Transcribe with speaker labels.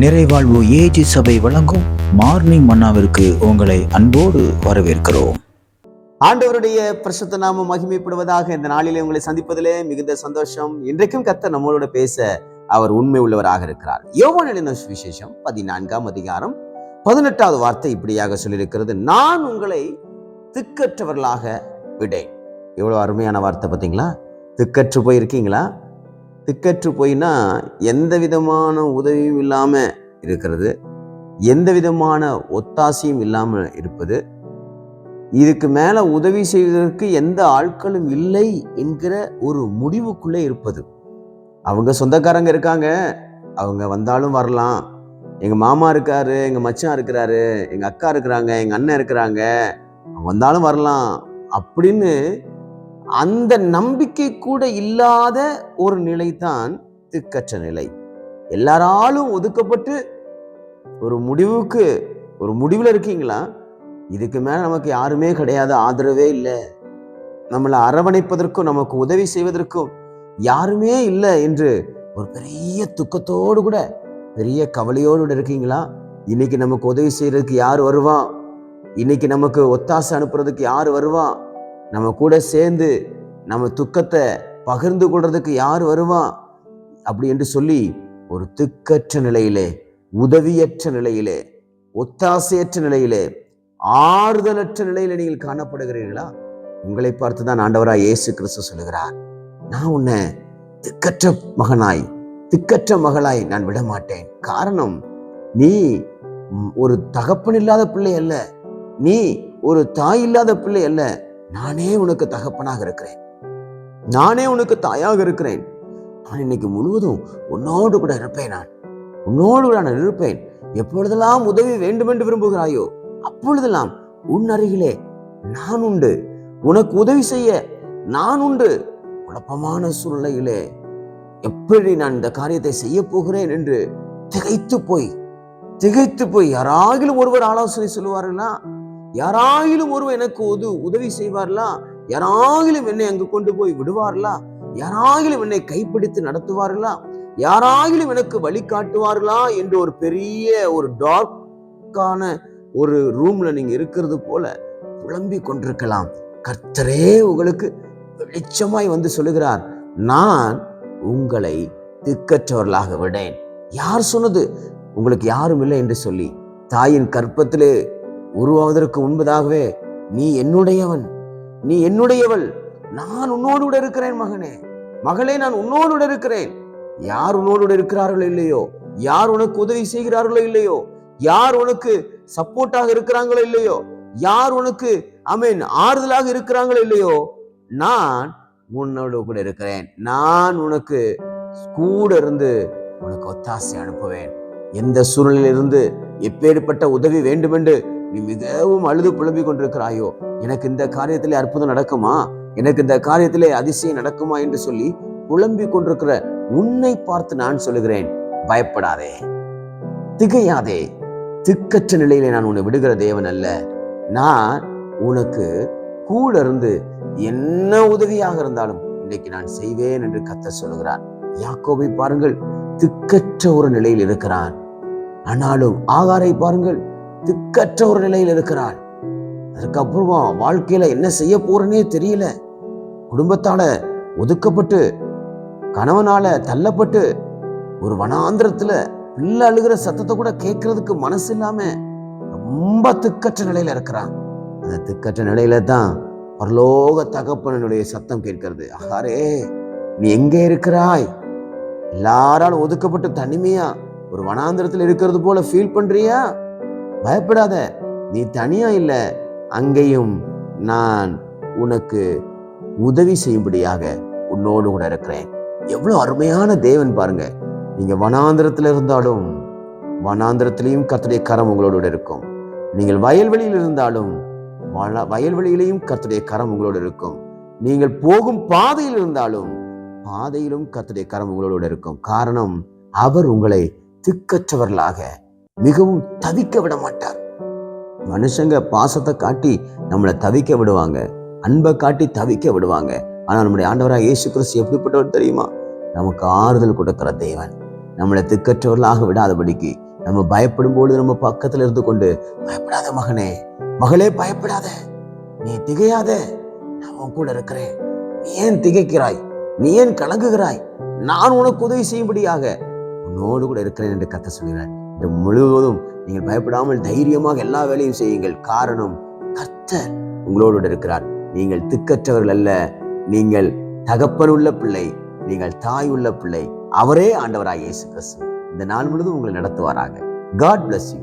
Speaker 1: நிறைவாழ்வு AG சபை வழங்கும் morning மன்னாவிற்கு உங்களை அன்போடு வரவேற்கிறோம்.
Speaker 2: ஆண்டவருடைய பிரசுத்த நாம மகிமைப்படுவதாக இந்த நாளிலே உங்களை சந்திப்பதிலே மிகுந்த சந்தோஷம். இன்றைக்கும் கத்த நம்மளோட பேச அவர் உண்மை உள்ளவராக இருக்கிறார். யோவான் எழுதின சுவிசேஷம்? பதினான்காம் அதிகாரம் பதினெட்டாவது வார்த்தை இப்படியாக சொல்லியிருக்கிறது நான் உங்களை திக்கற்றவர்களாக விடேன். எவ்வளோ அருமையான வார்த்தை பார்த்தீங்களா? திக்கற்று போயிருக்கீங்களா? திக்கற்று போயினா எந்த விதமான உதவியும் இல்லாமல் இருக்கிறது. எந்த விதமான ஒத்தாசையும் இல்லாமல் இருப்பது. இதுக்கு மேலே உதவி செய்வதற்கு எந்த ஆட்களும் இல்லை என்கிற ஒரு முடிவுக்குள்ளே இருப்பது. அவங்க சொந்தக்காரங்க இருக்காங்க. அவங்க வந்தாலும் வரலாம். எங்கள் மாமா இருக்காரு எங்கள் மச்சான் இருக்கிறாரு எங்கள் அக்கா இருக்கிறாங்க எங்கள் அண்ணன் இருக்கிறாங்க. வந்தாலும் வரலாம். அப்படின்னு அந்த நம்பிக்கை கூட இல்லாத ஒரு நிலை தான் திக்கற்ற நிலை. எல்லாராலும் ஒதுக்கப்பட்டு ஒரு முடிவுக்கு ஒரு முடிவில் இருக்கீங்களா? இதுக்கு மேலே நமக்கு யாருமே கிடையாது ஆதரவே இல்லை. நம்மளை அரவணைப்பதற்கும் நமக்கு உதவி செய்வதற்கும் யாருமே இல்லை என்று ஒரு பெரிய துக்கத்தோடு கூட பெரிய கவலையோடு கூட இருக்கீங்களா? இன்னைக்கு நமக்கு உதவி செய்யறதுக்கு யார் வருவான் இன்னைக்கு நமக்கு ஒத்தாசை அனுப்புறதுக்கு யார் வருவான் நம்ம கூட சேர்ந்து நம்ம துக்கத்தை பகிர்ந்து கொள்றதுக்கு யார் வருவா? அப்படி என்று சொல்லி ஒரு திக்கற்ற நிலையிலே உதவியற்ற நிலையிலே ஒத்தாசையற்ற நிலையிலே ஆறுதலற்ற நிலையில நீங்கள் காணப்படுகிறீர்களா? உங்களை பார்த்து தான் ஆண்டவராய் இயேசு கிறிஸ்து சொல்லுகிறார் நான் உன்னை திக்கற்ற மகனாய் திக்கற்ற மகளாய் நான் விட மாட்டேன் காரணம் நீ ஒரு தகப்பன் இல்லாத பிள்ளை அல்ல. நீ ஒரு தாய் இல்லாத பிள்ளை அல்ல. நானே உனக்கு தகப்பனாக இருக்கிறேன். நானே உனக்கு தாயாக இருக்கிறேன். நான் இன்னைக்கு முழுவதும் உன்னோடு கூட இருப்பேன் நான். உன்னோடு கூட நான் இருப்பேன். எப்பொழுதெல்லாம் உதவி வேண்டும் என்று விரும்புகிறாயோ அப்பொழுதெல்லாம் உன் அருகிலே நான் உண்டு. உனக்கு உதவி செய்ய நான் உண்டு. குழப்பமான சூழ்நிலையிலே எப்படி நான் இந்த காரியத்தை செய்ய போகிறேன் என்று திகைத்து போய் திகைத்து போய் யாராகிலும் ஒருவர் ஆலோசனை சொல்லுவார்களா? யாராகிலும் ஒருவர் எனக்கு உது உதவி செய்வார்களா யாராகிலும் என்னை அங்கு கொண்டு போய் விடுவார்களா யாராகிலும் என்னை கைப்பிடித்து நடத்துவார்களா யாராயிலும் எனக்கு வழி காட்டுவார்களா என்று ஒரு பெரிய ஒரு டார்க்கான ஒரு ரூம்ல நீங்க இருக்கிறது போல புலம்பிக் கொண்டிருக்கலாம். கர்த்தரே உங்களுக்கு வெளிச்சமாய் வந்து சொல்லுகிறார். நான் உங்களை திக்கற்றவர்களாக விடேன் யார் சொன்னது? உங்களுக்கு யாரும் இல்லை என்று சொல்லி தாயின் கற்பத்திலே உருவாவதற்கு முன்பதாகவே நீ என்னுடையவன். நீ என்னுடையவள். நான் உன்னோடு கூட இருக்கிறேன் மகனே. மகளே நான் உன்னோடு கூட இருக்கிறேன். யார் உன்னோடு கூட இருக்கிறார்களோ இல்லையோ? யார் உனக்கு உதவி செய்கிறார்களோ இல்லையோ? யார் உனக்கு சப்போர்ட்டாக இருக்கிறாங்களோ இல்லையோ? யார் உனக்கு அமீன் ஆறுதலாக இருக்கிறாங்களோ இல்லையோ? நான் உன்னோடு கூட இருக்கிறேன். நான் உனக்கு கூட இருந்து உனக்கு ஒத்தாசை அனுப்புவேன். எந்த சூழ்நிலையிலிருந்து எப்பேற்பட்ட உதவி வேண்டுமென்று நீ மிகவும் அழுது புலம்பிக் கொண்டிருக்கிறாயோ? எனக்கு இந்த காரியத்திலே அற்புதம் நடக்குமா? எனக்கு இந்த காரியத்திலே அதிசயம் நடக்குமா என்று சொல்லி புலம்பிக் கொண்டிருக்கிற உன்னை பார்த்து நான் சொல்லுகிறேன். பயப்படாதே. திகையாதே. திக்கற்ற நிலையிலே நான் உன்னை விடுகிற தேவன் அல்ல. நான் உனக்கு கூட இருந்து என்ன உதவியாக இருந்தாலும் இன்னைக்கு நான் செய்வேன் என்று கத்த சொல்லுகிறார். யாக்கோபை பாருங்கள் திக்கற்ற ஒரு நிலையில் இருக்கிறான். ஆனாலும் ஆகாரை பாருங்கள் திக்கற்ற ஒரு நிலையில் இருக்கிறாள். அதுக்கப்புறமா வாழ்க்கையில என்ன செய்ய போறேனே தெரியல. குடும்பத்தால ஒதுக்கப்பட்டு கணவனால தள்ளப்பட்டு ஒரு வனாந்திரத்துல பிள்ளை அழுகிற சத்தத்தை கூட கேட்கறதுக்கு மனசு இல்லாம ரொம்ப திக்கற்ற நிலையில இருக்கிறான். அந்த திக்கற்ற நிலையில தான் பரலோக தகப்பனனுடைய சத்தம் கேட்கிறது. ஆகாரே நீ எங்கே இருக்கிறாய்? எல்லாராலும் ஒதுக்கப்பட்டு தனிமையா ஒரு வனாந்திரத்தில் இருக்கிறது போல ஃபீல் பண்றியா? பயப்படாத. நீ தனியா இல்ல. அங்கேயும் நான் உனக்கு உதவி செய்யும்படியாக உன்னோடு கூட இருக்கிறேன். எவ்வளவு அருமையான தேவன் பாருங்க. நீங்க வனாந்திரத்துல இருந்தாலும் வனாந்திரத்திலையும் கர்த்தருடைய கரம் உங்களோடு இருக்கும். நீங்கள் வயல்வெளியில் இருந்தாலும் வள- வயல்வெளியிலையும் கர்த்தருடைய கரம் உங்களோடு இருக்கும். நீங்கள் போகும் பாதையில் இருந்தாலும் பாதையிலும் கர்த்தருடைய கரம் உங்களோடு இருக்கும். காரணம் அவர் உங்களை திக்கற்றவர்களாக மிகவும் தவிக்க விட மாட்டார் மனுஷங்க பாசத்தை காட்டி நம்மளை தவிக்க விடுவாங்க. அன்பை காட்டி தவிக்க விடுவாங்க. ஆனா நம்முடைய ஆண்டவராக இயேசு கிறிஸ்து எப்படிப்பட்டவர் தெரியுமா? நமக்கு ஆறுதல் கொடுக்கிற தேவன். நம்மளை திக்கற்றவர்களாக விடாதபடிக்கு நம்ம பயப்படும் பொழுது நம்ம பக்கத்துல இருந்து கொண்டு பயப்படாத மகனே மகளே பயப்படாத. நீ திகையாத. நான் உன் கூட இருக்கிறேன். நீ ஏன் திகைக்கிறாய்? நீ ஏன் கலங்குகிறாய்? நான் உனக்கு உதவி செய்யும்படியாக உன்னோடு கூட இருக்கிறேன் என்று கத்த சொல்கிறேன் இது முழுவதும் நீங்கள் பயப்படாமல் தைரியமாக எல்லா வேலையும் செய்யுங்கள். காரணம் கர்த்தர் உங்களோடு இருக்கிறார். நீங்கள் திக்கற்றவர்கள் அல்ல. நீங்கள் தகப்பன் உள்ள பிள்ளை நீங்கள் தாய் உள்ள பிள்ளை. அவரே ஆண்டவராக இயேசு கிறிஸ்து. இந்த நாள் முழுவதும் உங்களை நடத்துவாராக. God bless you